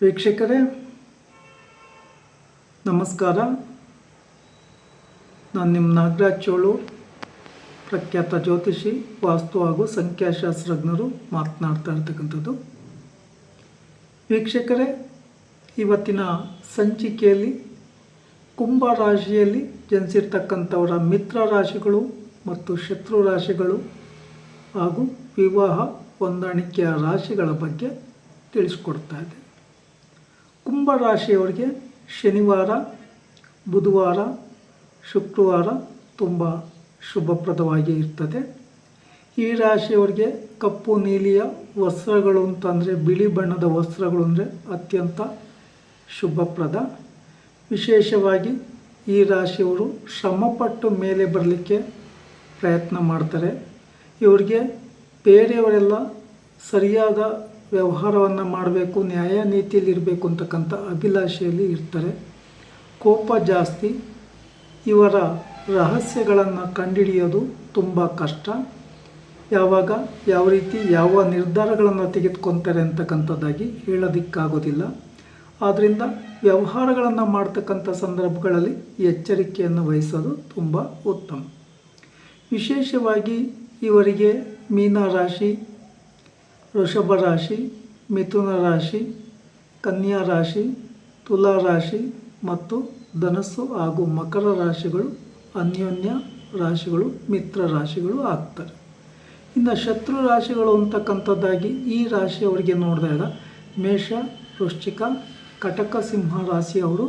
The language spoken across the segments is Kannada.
ವೀಕ್ಷಕರೇ, ನಮಸ್ಕಾರ. ನಾನು ನಿಮ್ಮ ನಾಗರಾಜ್ ಚೋಳು, ಪ್ರಖ್ಯಾತ ಜ್ಯೋತಿಷಿ, ವಾಸ್ತು ಹಾಗೂ ಸಂಖ್ಯಾಶಾಸ್ತ್ರಜ್ಞರು ಮಾತನಾಡ್ತಾ ಇರ್ತಕ್ಕಂಥದ್ದು. ವೀಕ್ಷಕರೇ, ಇವತ್ತಿನ ಸಂಚಿಕೆಯಲ್ಲಿ, ಕುಂಭ ರಾಶಿಯಲ್ಲಿ ಜನಿಸಿರ್ತಕ್ಕಂಥವರ ಮಿತ್ರ ರಾಶಿಗಳು ಮತ್ತು ಶತ್ರು ರಾಶಿಗಳು ಹಾಗೂ ವಿವಾಹ ಹೊಂದಾಣಿಕೆಯ ರಾಶಿಗಳ ಬಗ್ಗೆ ತಿಳಿಸ್ಕೊಡ್ತಾ ಇದೆ ಕುಂಭ ರಾಶಿಯವರಿಗೆ ಶನಿವಾರ, ಬುಧವಾರ, ಶುಕ್ರವಾರ ತುಂಬ ಶುಭಪ್ರದವಾಗಿ ಇರ್ತದೆ. ಈ ರಾಶಿಯವರಿಗೆ ಕಪ್ಪು, ನೀಲಿಯ ವಸ್ತ್ರಗಳು ಅಂತಂದರೆ ಬಿಳಿ ಬಣ್ಣದ ವಸ್ತ್ರಗಳು ಅಂದರೆ ಅತ್ಯಂತ ಶುಭಪ್ರದ. ವಿಶೇಷವಾಗಿ ಈ ರಾಶಿಯವರು ಶ್ರಮಪಟ್ಟು ಮೇಲೆ ಬರಲಿಕ್ಕೆ ಪ್ರಯತ್ನ ಮಾಡ್ತಾರೆ. ಇವರಿಗೆ ಬೇರೆಯವರೆಲ್ಲ ಸರಿಯಾದ ವ್ಯವಹಾರವನ್ನು ಮಾಡಬೇಕು, ನ್ಯಾಯ ನೀತಿಯಲ್ಲಿ ಇರಬೇಕು ಅಂತಕ್ಕಂಥ ಅಭಿಲಾಷೆಯಲ್ಲಿ ಇರ್ತಾರೆ. ಕೋಪ ಜಾಸ್ತಿ, ಇವರ ರಹಸ್ಯಗಳನ್ನು ಕಂಡುಹಿಡಿಯೋದು ತುಂಬ ಕಷ್ಟ. ಯಾವಾಗ, ಯಾವ ರೀತಿ, ಯಾವ ನಿರ್ಧಾರಗಳನ್ನು ತೆಗೆದುಕೊತಾರೆ ಅಂತಕ್ಕಂಥದ್ದಾಗಿ ಹೇಳೋದಕ್ಕಾಗೋದಿಲ್ಲ. ಆದ್ದರಿಂದ ವ್ಯವಹಾರಗಳನ್ನು ಮಾಡ್ತಕ್ಕಂಥ ಸಂದರ್ಭಗಳಲ್ಲಿ ಎಚ್ಚರಿಕೆಯನ್ನು ವಹಿಸೋದು ತುಂಬ ಉತ್ತಮ. ವಿಶೇಷವಾಗಿ ಇವರಿಗೆ ಮೀನ ರಾಶಿ ವೃಷಭ ರಾಶಿ, ಮಿಥುನ ರಾಶಿ, ಕನ್ಯಾ ರಾಶಿ, ತುಲಾ ರಾಶಿ ಮತ್ತು ಧನಸ್ಸು ಹಾಗೂ ಮಕರ ರಾಶಿಗಳು, ಅನ್ಯೋನ್ಯ ರಾಶಿಗಳು, ಮಿತ್ರ ರಾಶಿಗಳು ಆಗ್ತಾರೆ ಇನ್ನು ಶತ್ರು ರಾಶಿಗಳು ಅಂತಕ್ಕಂಥದ್ದಾಗಿ ಈ ರಾಶಿಯವರಿಗೆ ನೋಡಿದಾಗ ಮೇಷ, ವೃಶ್ಚಿಕ, ಕಟಕ ಸಿಂಹ ರಾಶಿಯವರು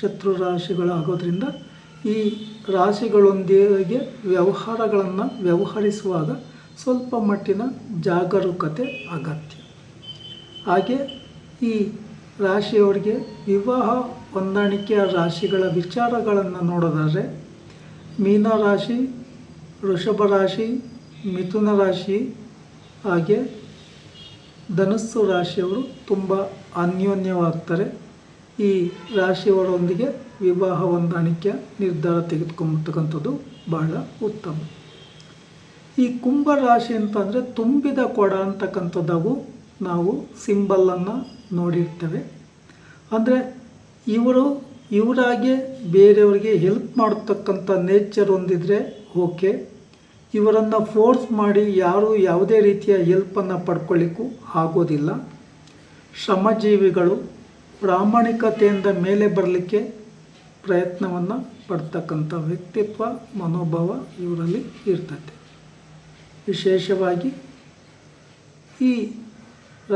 ಶತ್ರು ರಾಶಿಗಳಾಗೋದ್ರಿಂದ ಈ ರಾಶಿಗಳೊಂದಿಗೆ ವ್ಯವಹಾರಗಳನ್ನು ವ್ಯವಹರಿಸುವಾಗ ಸ್ವಲ್ಪ ಮಟ್ಟಿನ ಜಾಗರೂಕತೆ ಅಗತ್ಯ. ಹಾಗೆ ಈ ರಾಶಿಯವರಿಗೆ ವಿವಾಹ ಹೊಂದಾಣಿಕೆಯ ರಾಶಿಗಳ ವಿಚಾರಗಳನ್ನು ನೋಡೋದಾದರೆ, ಮೀನ ರಾಶಿ, ವೃಷಭ ರಾಶಿ, ಮಿಥುನ ರಾಶಿ, ಹಾಗೆ ಧನಸ್ಸು ರಾಶಿಯವರು ತುಂಬ ಅನ್ಯೋನ್ಯವಾಗ್ತಾರೆ. ಈ ರಾಶಿಯವರೊಂದಿಗೆ ವಿವಾಹ ಹೊಂದಾಣಿಕೆಯ ನಿರ್ಧಾರ ತೆಗೆದುಕೊಂಬತಕ್ಕಂಥದ್ದು ಬಹಳ ಉತ್ತಮ. ಈ ಕುಂಭ ರಾಶಿ ಅಂತಂದರೆ ತುಂಬಿದ ಕೊಡ ಅಂತಕ್ಕಂಥದ್ದಾಗೂ ನಾವು ಸಿಂಬಲ್ಲನ್ನು ನೋಡಿರ್ತೇವೆ. ಅಂದರೆ ಇವರು, ಇವರಾಗೆ ಬೇರೆಯವರಿಗೆ ಹೆಲ್ಪ್ ಮಾಡತಕ್ಕಂಥ ನೇಚರ್ ಒಂದಿದ್ರೆ ಓಕೆ ಇವರನ್ನು ಫೋರ್ಸ್ ಮಾಡಿ ಯಾರು ಯಾವುದೇ ರೀತಿಯ ಹೆಲ್ಪನ್ನು ಪಡ್ಕೊಳ್ಳಿಕ್ಕೂ ಆಗೋದಿಲ್ಲ. ಶ್ರಮಜೀವಿಗಳು ಪ್ರಾಮಾಣಿಕತೆಯಿಂದ ಮೇಲೆ ಬರಲಿಕ್ಕೆ ಪ್ರಯತ್ನವನ್ನು ಪಡ್ತಕ್ಕಂಥ ವ್ಯಕ್ತಿತ್ವ, ಮನೋಭಾವ ಇವರಲ್ಲಿ ಇರ್ತದೆ ವಿಶೇಷವಾಗಿ ಈ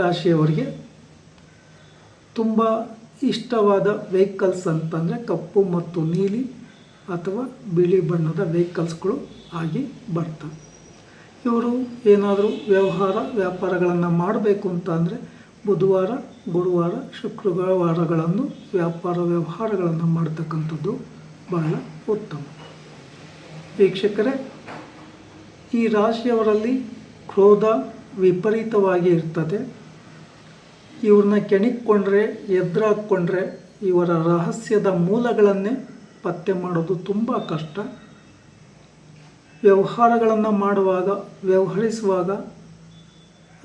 ರಾಶಿಯವರಿಗೆ ತುಂಬ ಇಷ್ಟವಾದ ವೆಹಿಕಲ್ಸ್ ಅಂತಂದರೆ ಕಪ್ಪು ಮತ್ತು ನೀಲಿ ಅಥವಾ ಬಿಳಿ ಬಣ್ಣದ ವೆಹಿಕಲ್ಸ್ಗಳು ಆಗಿ ಬರ್ತವೆ. ಇವರು ಏನಾದರೂ ವ್ಯವಹಾರ ವ್ಯಾಪಾರಗಳನ್ನು ಮಾಡಬೇಕು ಅಂತ ಅಂದರೆ ಬುಧವಾರ, ಗುರುವಾರ ಶುಕ್ರವಾರಗಳನ್ನು ವ್ಯಾಪಾರ ವ್ಯವಹಾರಗಳನ್ನು ಮಾಡ್ತಕ್ಕಂಥದ್ದು ಬಹಳ ಉತ್ತಮ. ವೀಕ್ಷಕರೇ ಈ ರಾಶಿಯವರಲ್ಲಿ ಕ್ರೋಧ ವಿಪರೀತವಾಗಿ ಇರ್ತದೆ. ಇವ್ರನ್ನ ಕೆಣಿಕೊಂಡ್ರೆ ಎದುರಾಕ್ಕೊಂಡ್ರೆ ಇವರ ರಹಸ್ಯದ ಮೂಲಗಳನ್ನೇ ಪತ್ತೆ ಮಾಡೋದು ತುಂಬ ಕಷ್ಟ. ವ್ಯವಹಾರಗಳನ್ನು ಮಾಡುವಾಗ, ವ್ಯವಹರಿಸುವಾಗ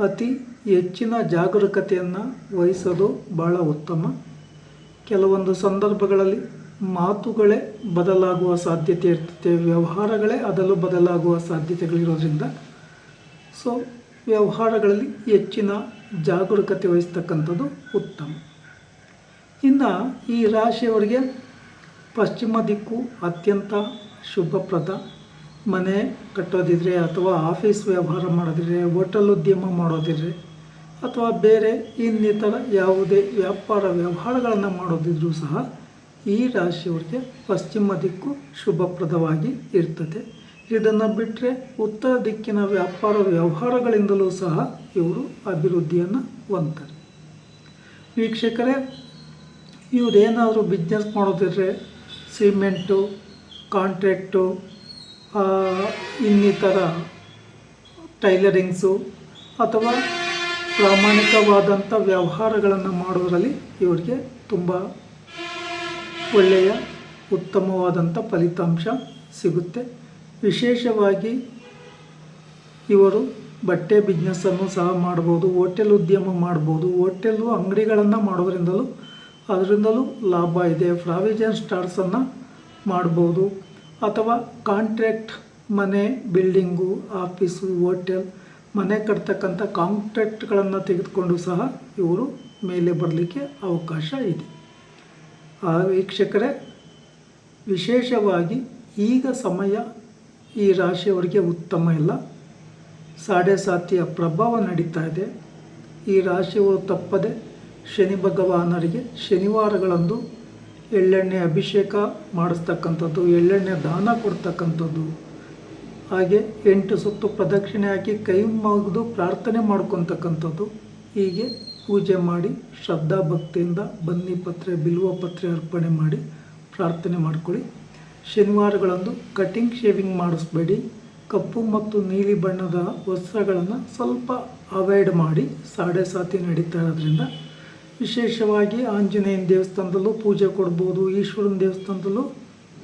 ಅತಿ ಹೆಚ್ಚಿನ ಜಾಗರೂಕತೆಯನ್ನು ವಹಿಸೋದು ಭಾಳ ಉತ್ತಮ. ಕೆಲವೊಂದು ಸಂದರ್ಭಗಳಲ್ಲಿ ಮಾತುಗಳೇ ಬದಲಾಗುವ ಸಾಧ್ಯತೆ ಇರ್ತದೆ, ವ್ಯವಹಾರಗಳೇ ಅದಲು ಬದಲಾಗುವ ಸಾಧ್ಯತೆಗಳಿರೋದ್ರಿಂದ. ಸೊ ವ್ಯವಹಾರಗಳಲ್ಲಿ ಹೆಚ್ಚಿನ ಜಾಗರೂಕತೆ ವಹಿಸ್ತಕ್ಕಂಥದ್ದು ಉತ್ತಮ. ಇನ್ನು ಈ ರಾಶಿಯವರಿಗೆ ಪಶ್ಚಿಮ ದಿಕ್ಕು ಅತ್ಯಂತ ಶುಭಪ್ರದ. ಮನೆ ಕಟ್ಟೋದಿದ್ರೆ ಅಥವಾ ಆಫೀಸ್ ವ್ಯವಹಾರ ಮಾಡೋದಿದ್ರೆ, ಹೋಟೆಲ್ ಉದ್ಯಮ ಮಾಡೋದಿದ್ರೆ ಅಥವಾ ಬೇರೆ ಇನ್ನಿತರ ಯಾವುದೇ ವ್ಯಾಪಾರ ವ್ಯವಹಾರಗಳನ್ನು ಮಾಡೋದಿದ್ರೂ ಸಹ ಈ ರಾಶಿಯವರಿಗೆ ಪಶ್ಚಿಮ ದಿಕ್ಕು ಶುಭಪ್ರದವಾಗಿ ಇರ್ತದೆ. ಇದನ್ನು ಬಿಟ್ಟರೆ ಉತ್ತರ ದಿಕ್ಕಿನ ವ್ಯಾಪಾರ ವ್ಯವಹಾರಗಳಿಂದಲೂ ಸಹ ಇವರು ಅಭಿವೃದ್ಧಿಯನ್ನು ಹೊಂದ್ತಾರೆ. ವೀಕ್ಷಕರೇ, ಇವರೇನಾದರೂ ಬಿಸ್ನೆಸ್ ಮಾಡೋದಿದ್ರೆ ಸಿಮೆಂಟು ಕಾಂಟ್ರ್ಯಾಕ್ಟು ಇನ್ನಿತರ ಟೈಲರಿಂಗ್ಸು ಅಥವಾ ಪ್ರಾಮಾಣಿಕವಾದಂಥ ವ್ಯವಹಾರಗಳನ್ನು ಮಾಡೋದರಲ್ಲಿ ಇವರಿಗೆ ತುಂಬ ಒಳ್ಳೆಯ ಉತ್ತಮವಾದಂಥ ಫಲಿತಾಂಶ ಸಿಗುತ್ತೆ. ವಿಶೇಷವಾಗಿ ಇವರು ಬಟ್ಟೆ ಬಿಸ್ನೆಸ್ಸನ್ನು ಸಹ ಮಾಡ್ಬೋದು, ಹೋಟೆಲ್ ಉದ್ಯಮ ಮಾಡ್ಬೋದು ಹೋಟೆಲ್ಲು ಅಂಗಡಿಗಳನ್ನು ಮಾಡೋದ್ರಿಂದಲೂ ಅದರಿಂದಲೂ ಲಾಭ ಇದೆ. ಪ್ರಾವಿಜನ್ ಸ್ಟಾರ್ಸನ್ನು ಮಾಡ್ಬೋದು. ಅಥವಾ ಕಾಂಟ್ರ್ಯಾಕ್ಟ್ ಮನೆ ಬಿಲ್ಡಿಂಗು ಆಫೀಸು ಹೋಟೆಲ್ ಮನೆ ಕಟ್ತಕ್ಕಂಥ ಕಾಂಟ್ರಾಕ್ಟ್ಗಳನ್ನು ತೆಗೆದುಕೊಂಡು ಸಹ ಇವರು ಮೇಲೆ ಬರಲಿಕ್ಕೆ ಅವಕಾಶ ಇದೆ. ಆ ವೀಕ್ಷಕರೇ, ವಿಶೇಷವಾಗಿ ಈಗ ಸಮಯ ಈ ರಾಶಿಯವರಿಗೆ ಉತ್ತಮ ಇಲ್ಲ. ಸಾಡೆ ಸಾತಿಯ ಪ್ರಭಾವ ನಡೀತಾ ಇದೆ. ಈ ರಾಶಿಯವರು ತಪ್ಪದೆ ಶನಿ ಭಗವಾನರಿಗೆ ಶನಿವಾರಗಳಂದು ಎಳ್ಳೆಣ್ಣೆ ಅಭಿಷೇಕ ಮಾಡಿಸ್ತಕ್ಕಂಥದ್ದು, ಎಳ್ಳೆಣ್ಣೆ ದಾನ ಕೊಡ್ತಕ್ಕಂಥದ್ದು. ಹಾಗೆ ಎಂಟು ಸುತ್ತು ಪ್ರದಕ್ಷಿಣೆ ಹಾಕಿ ಕೈ ಮುಗಿದು ಪ್ರಾರ್ಥನೆ ಮಾಡ್ಕೊತಕ್ಕಂಥದ್ದು. ಹೀಗೆ ಪೂಜೆ ಮಾಡಿ ಶ್ರದ್ಧಾ ಭಕ್ತಿಯಿಂದ ಬನ್ನಿ ಪತ್ರೆ, ಬಿಲ್ವ ಪತ್ರೆ ಅರ್ಪಣೆ ಮಾಡಿ ಪ್ರಾರ್ಥನೆ ಮಾಡ್ಕೊಳ್ಳಿ. ಶನಿವಾರಗಳಂದು ಕಟಿಂಗ್ ಶೇವಿಂಗ್ ಮಾಡಿಸ್ಬೇಡಿ. ಕಪ್ಪು ಮತ್ತು ನೀಲಿ ಬಣ್ಣದ ವಸ್ತ್ರಗಳನ್ನು ಸ್ವಲ್ಪ ಅವಾಯ್ಡ್ ಮಾಡಿ ಸಾಡೆ ಸಾತಿ ನಡೀತಾ ಇರೋದ್ರಿಂದ ವಿಶೇಷವಾಗಿ ಆಂಜನೇಯನ ದೇವಸ್ಥಾನದಲ್ಲೂ ಪೂಜೆ ಕೊಡ್ಬೋದು, ಈಶ್ವರನ ದೇವಸ್ಥಾನದಲ್ಲೂ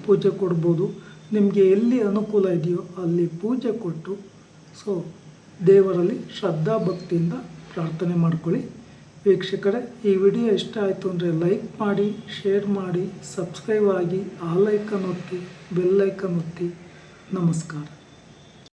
ಪೂಜೆ ಕೊಡ್ಬೋದು. ನಿಮಗೆ ಎಲ್ಲಿ ಅನುಕೂಲ ಇದೆಯೋ ಅಲ್ಲಿ ಪೂಜೆ ಕೊಟ್ಟು ಸೊ ದೇವರಲ್ಲಿ ಶ್ರದ್ಧಾ ಭಕ್ತಿಯಿಂದ ಪ್ರಾರ್ಥನೆ ಮಾಡ್ಕೊಳ್ಳಿ. ವೀಕ್ಷಕರೇ, ಈ ವಿಡಿಯೋ ಇಷ್ಟ ಆಯಿತು ಅಂದರೆ ಲೈಕ್ ಮಾಡಿ ಶೇರ್ ಮಾಡಿ ಸಬ್ಸ್ಕ್ರೈಬ್ ಆಗಿ, ಆ ಲೈಕನ್ ಒತ್ತಿ ಬೆಲ್ ಐಕನ್ ಒತ್ತಿ. ನಮಸ್ಕಾರ.